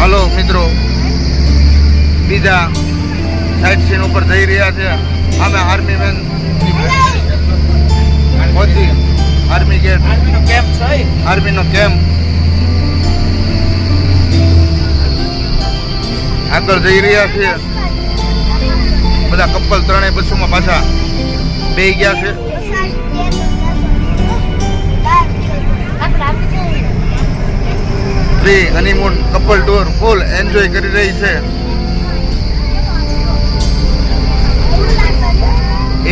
Hello મિત્રો. બીજા side scene ઉપર જઈ રહ્યા છે. અમે આર્મી મેન પહોંચી. આર્મી ગેટ છે આર્મીનો કેમ્પ આગળ જઈ રહ્યા છીએ. બધા કપલ ત્રણેય બસોમાં પાછા બે ગયા છે. Free honeymoon couple tour full enjoy કરી રહી છે.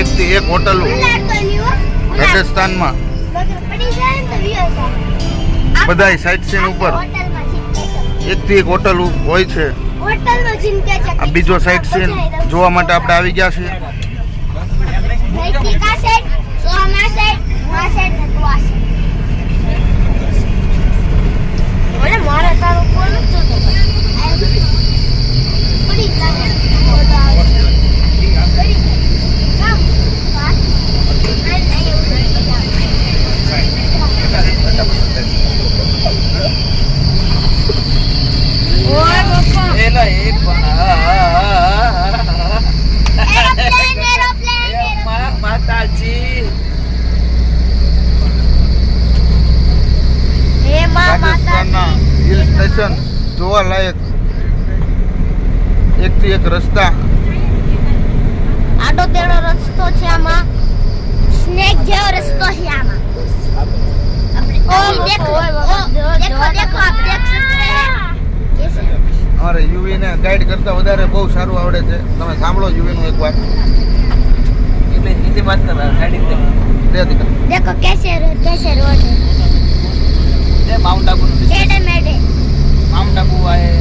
એકથી એક હોટલ રાજસ્થાનમાં. બધાય સાઈટ સીન ઉપર. એકથી એક હોટલ હોય છે. આ બીજો સાઈટ સીન જોવા માટે આપણે આવી ગયા છીએ મારા તારો કોણ પડી ઓય બાપા એલા એક એરોપ્લેન એરોપ્લેન મા માતાજી હે માં રાજસ્થાનના માતાજી હિલ સ્ટેશન જોવા લાયક એકથી એક રસ્તા આડો તેડો રસ્તો છે આમાં સ્નેક જેવો રસ્તો છે આમાં આપણે દેખો દેખો દેખો આપ દેખ सकते हैं कैसे અમારે યુવી ને ગાઈડ કરતા વધારે બહુ સારું આવડે છે તમે સાંભળો યુવી નું એકવાર એટલે હિન્દી વાત કર રહા ગાડી पे દે દીકરા देखो कैसे कैसे रोड है ये माउंट आबू टेढ़े मेढ़े माउंट आबू आए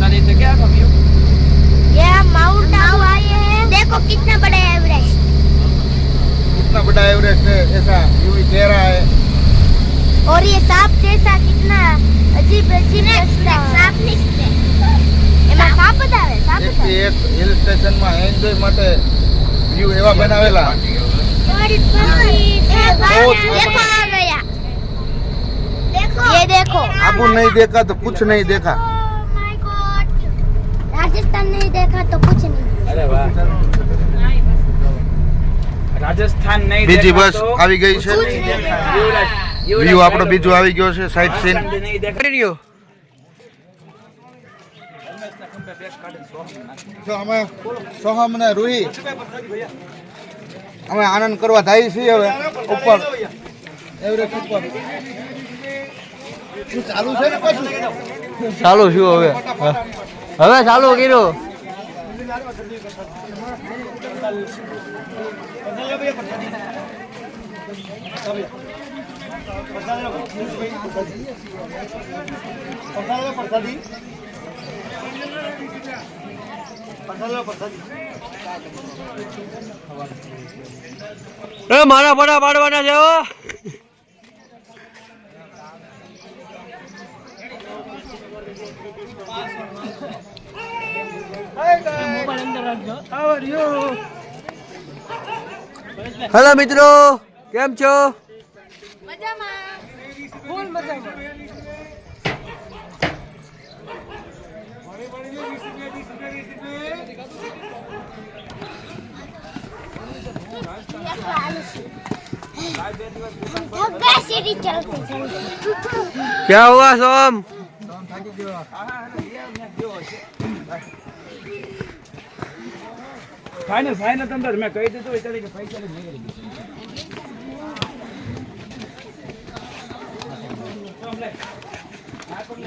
तरी तो क्या था व्यू ये हम माउंट आबू आए हैं देखो कितना बड़ा है एवरेस्ट कितना बड़ा एवरेस्ट है ऐसा यूवी कह रहा है और ये सांप जैसा कितना अजीब अजीब रास्ता सांप नहीं એમાં સાપ જ આવે સાપ જ એકથી એક હિલ સ્ટેશનમાં એન્જોય માટે વ્યૂ એવા બનાવેલા આવે देखो आ गया देखो ये देखो आपको नहीं देखा तो कुछ नहीं देखा माय गॉड राजस्थान नहीं देखा तो कुछ नहीं अरे वाह રાજસ્થાન નહીં બીજી દેખા બસ તો આવી ગઈ છે નહીં દેખા. યુવરાજ, યુવરાજ વ્યૂ આપણો ભાઈ બીજો આવી ગયો છે સાઈડ સીન રાજસ્થાન નહીં દેખા. રહ્યો. જો અમે સોહમ ને રૂહી અમે આનંદ કરવા જાય છીએ હવે ઉપર એવરેસ્ટ ઉપર શું ચાલુ છે શું હવે? હવે ચાલુ કર્યું. એ મારા ફોટા પાડવાના છે હેલો મિત્રો કેમ છો धक्का सीढ़ी चलते चलते क्या हुआ सोम ફાઇનલ ફાઇનલ તમને મેં કહી દીધું એટલે કે પૈસા લઈ લઈ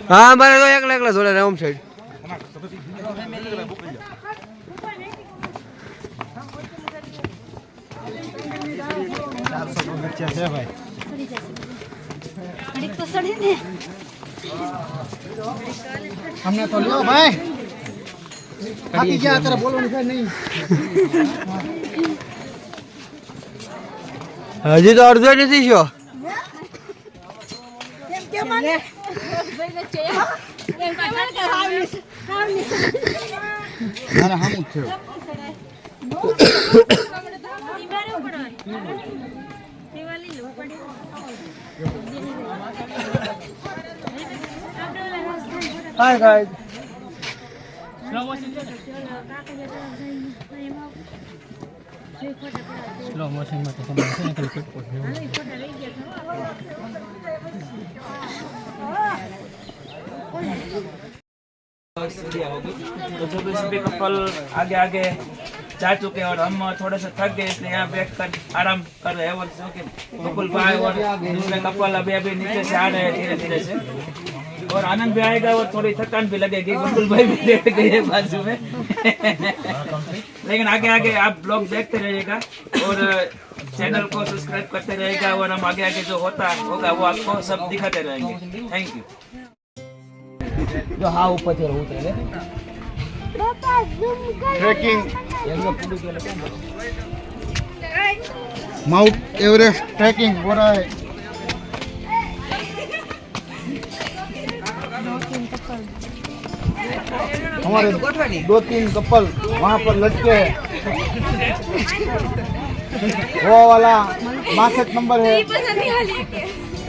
હા મારે તો એકલા એકલા જોડે રામ સાઈડ અમને તો લ્યો ભાઈ. થાકી ગયા અત્યારે બોલવાનું છે નહીં. હજી તો અડધો નથી થયો. મારે હામું જ થયું હાય ગાઈસ સ્લો મોશનમાં તો તમારે છે ને ખાલી પેટ तो जो भी सभी कपल आगे आगे जा चुके हैं और हम थोड़े से थक गए इसलिए यहाँ बैठ कर आराम कर रहे हैं और जो कि कपल भाई और दूसरे कपल अभी अभी नीचे से आ रहे हैं धीरे धीरे से और आनंद भी आएगा और थोड़ी थकान भी लगेगी। गुंडुल भाई भी लेट गए बाजू में। लेकिन आगे आगे आप ब्लॉग देखते रहिएगा और चैनल को सब्सक्राइब करते रहेगा और हम आगे आगे जो होता होगा वो आपको सब दिखाते रहेंगे। थैंक यू जो हाँ। ऊपर थे रहूँ तेरे ट्रैकिंग माउंट एवरेस्ट ट्रैकिंग हो रहा है। हमारे दो तीन कपल वहाँ पर लटके हैं। वो वाला बासठ नंबर है।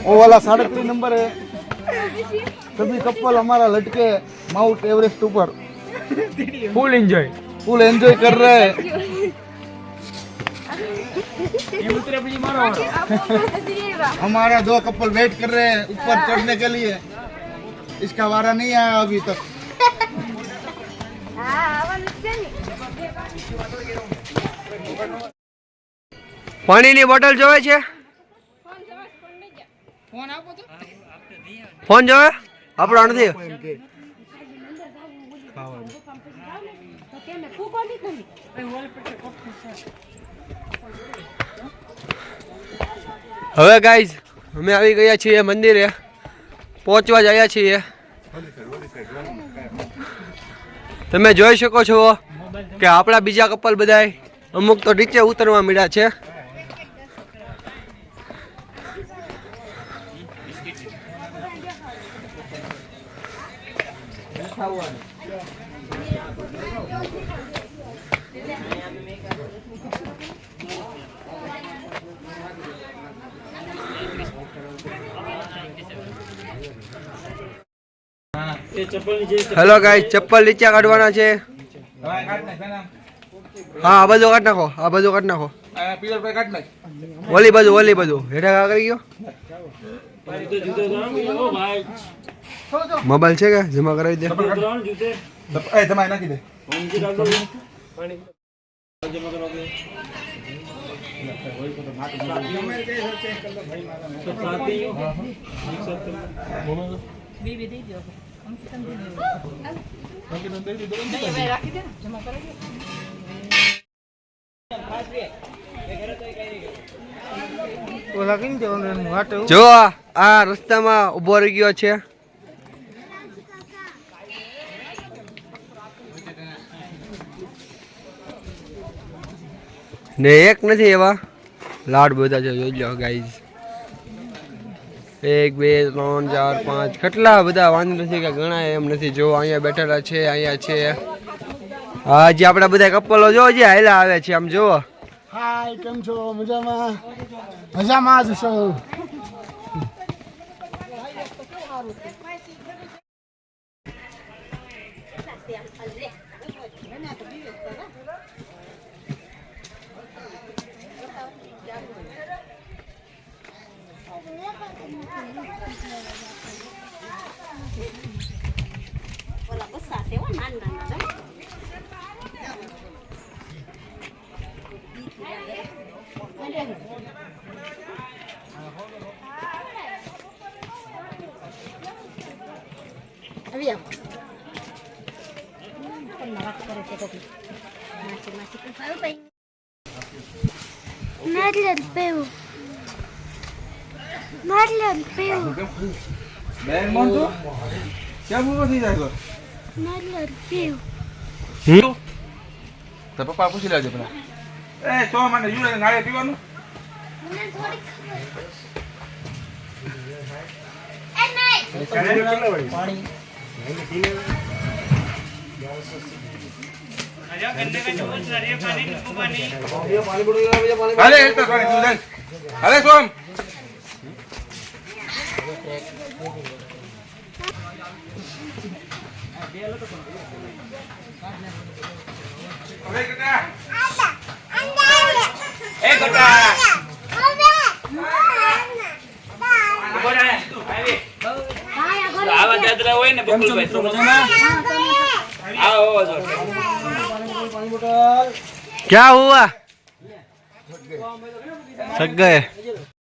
वो वाला साढ़े तीन नंबर है। सभी कपल हमारा लटके माउंट एवरेस्ट ऊपर। फुल एंजॉय फुल एंजॉय कर रहे हैं। हमारा दो कपल वेट कर रहे हैं ऊपर चढ़ने के लिए। इसका वारा नहीं आया अभी तक। પાણીની બોટલ જોવે છે? ફોન જોવે? આપણો નથી હવે ગાઈઝ અમે આવી ગયા છીએ મંદિરે. પહોંચવા જ આવ્યા છીએ. તમે જોઈ શકો છો કે આપણા બીજા કપલ બધાય અમુક તો નીચે ઉતરવા મળ્યા છે. હેલો ગાય ચપ્પલ નીચે કાઢવાના છે. हाँ आवाज़ वो काटना को आवाज़ वो काटना को पीछे पे काटना वाली बाजू वाली बाजू ये ढका कर क्यों मोबाइल चेक है जमा कर दे ऐ तो मैं किधर જો આ રસ્તામાં ઊભો રહી ગયો છે. ને એક નથી એવા. લાડ બધા છે જોઈ લો ગાઈઝ એક, બે, ત્રણ, ચાર, પાંચ. કેટલા બધા વાંધો નથી કે ઘણા એમ નથી. જો અહીંયા બેઠેલા છે, અહીંયા છે. હા, જે આપણા બધા કપલો જો, જે હાલા આવે છે, આમ જુઓ. હાય કેમ છો? મજામાં? મજામાં જ છો. આવી આવો તમને વાત કરે છે કોકી માસી માસી કઈ ફાવ પઈ Madeleine પેવું Madeleine પેવું બેન મોન તો કેમ ઊભો થઈ જાય Madeleine પેવું તો પપ્પા પૂછી લેજો પેલા. એ તો મને યુરે નાળે પીવાનું? મને થોડી ખબર. એ નહીં. અરે પાણી હવે સોમ. એ ગોટા. આવા દાદરા હોય ને બકુલભાઈ ક્યાં હુઆ? સગ